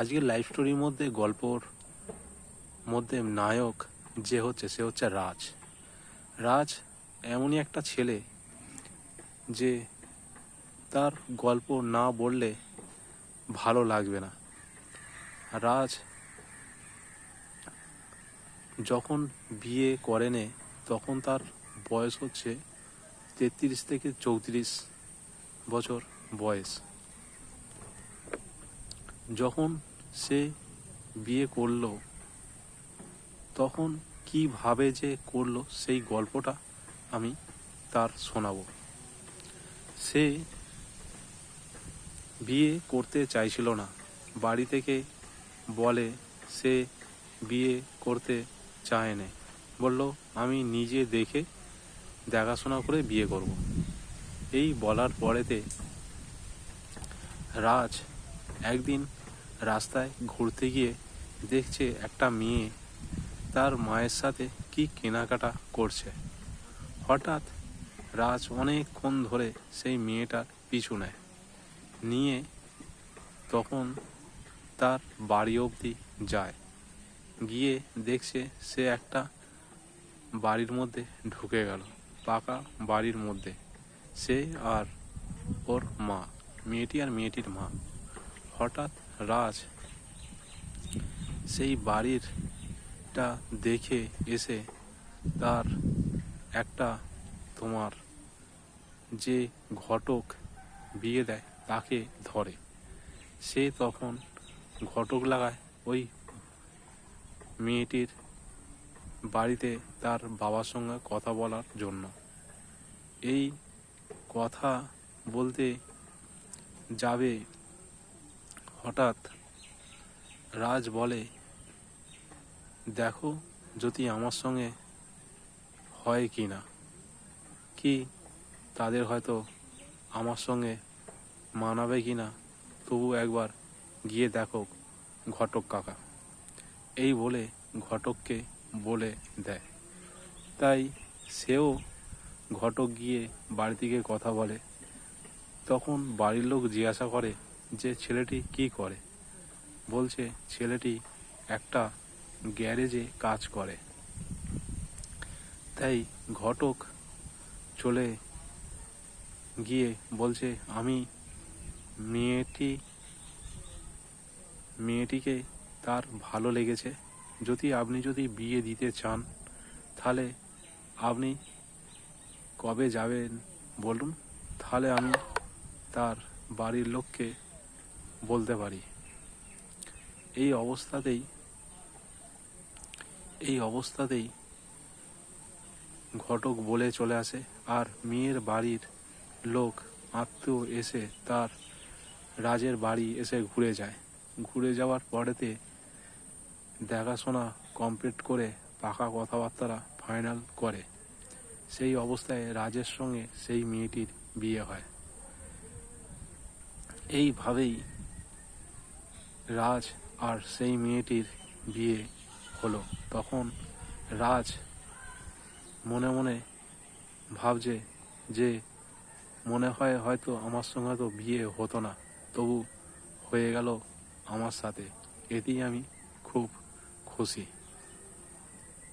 আজকের লাইফ স্টোরির মধ্যে, গল্পর মধ্যে নায়ক যে হচ্ছে, সে হচ্ছে রাজ। রাজ এমনই একটা ছেলে যে তার গল্প না বললে ভালো লাগবে না। রাজ যখন বিয়ে করেনে, তখন তার বয়স হচ্ছে তেত্রিশ থেকে চৌত্রিশ বছর বয়স। যখন সে বিয়ে করল, তখন কীভাবে যে করল সেই গল্পটা আমি তার শোনাব। সে বিয়ে করতে চাইছিল না। বাড়ি থেকে বলে, সে বিয়ে করতে চায় না। বলল, আমি নিজে দেখে দেখাশোনা করে বিয়ে করব। এই বলার পরেতে রাজ একদিন রাস্তায় ঘুরতে গিয়ে দেখছে একটা মেয়ে তার মায়ের সাথে কি কেনাকাটা করছে। হঠাৎ রাজ অনেকক্ষণ ধরে সেই মেয়েটার পিছু নেয়। নিয়ে তখন তার বাড়ি অবধি যায়। গিয়ে দেখছে সে একটা বাড়ির মধ্যে ঢুকে গেল, পাকা বাড়ির মধ্যে। সে আর ওর মা, মেয়েটি আর মেয়েটির মা। হঠাৎ রাজ, সেই বাড়িরটা দেখে এসে তার একটা তোমার যে ঘটক বিয়ে দেয় তাকে ধরে। সে তখন ঘটক লাগায় ওই মেয়েটির বাড়িতে তার বাবার সঙ্গে কথা বলার জন্য। এই কথা বলতে যাবে হঠাৎ রাজ বলে, দেখো যদি আমার সঙ্গে হয় কি না। কি তাদের হয়তো আমার সঙ্গে মানাবে কি না, তবু একবার গিয়ে দেখো ঘটক কাকা। এই বলে ঘটককে বলে দেয়। তাই সেও ঘটক গিয়ে বাড়ি থেকে কথা বলে। তখন বাড়ির লোক জিজ্ঞাসা করে যে ছেলেটি কি করে? বলছে, ছেলেটি একটা গ্যারেজে কাজ করে। তাই ঘটক চলে গিয়ে বলছে, আমি মেয়েটি, মেয়েটিকে তার ভালো লেগেছে। যদি আপনি যদি বিয়ে দিতে চান, তাহলে আপনি কবে যাবেন বলুন? তাহলে আমি তার বাড়ির লোককে বলতে পারি। এই অবস্থাতেই এই অবস্থাতেই ঘটক বলে চলে আসে আর মেয়ের বাড়ির লোক আত্মীয় এসে তার রাজের বাড়ি এসে ঘুরে যায়। ঘুরে যাওয়ার পরেতে দেখাশোনা কমপ্লিট করে পাকা কথাবার্তা ফাইনাল করে। সেই অবস্থায় রাজের সঙ্গে সেই মেয়েটির বিয়ে হয়। এইভাবেই রাজ আর সেই মেয়েটির বিয়ে হলো। তখন রাজ মনে মনে ভাবছে যে মনে হয় হয়তো আমার সঙ্গে তো বিয়ে হতো না। তবু হয়ে গেল আমার সাথে। এতেই আমি খুব খুশি।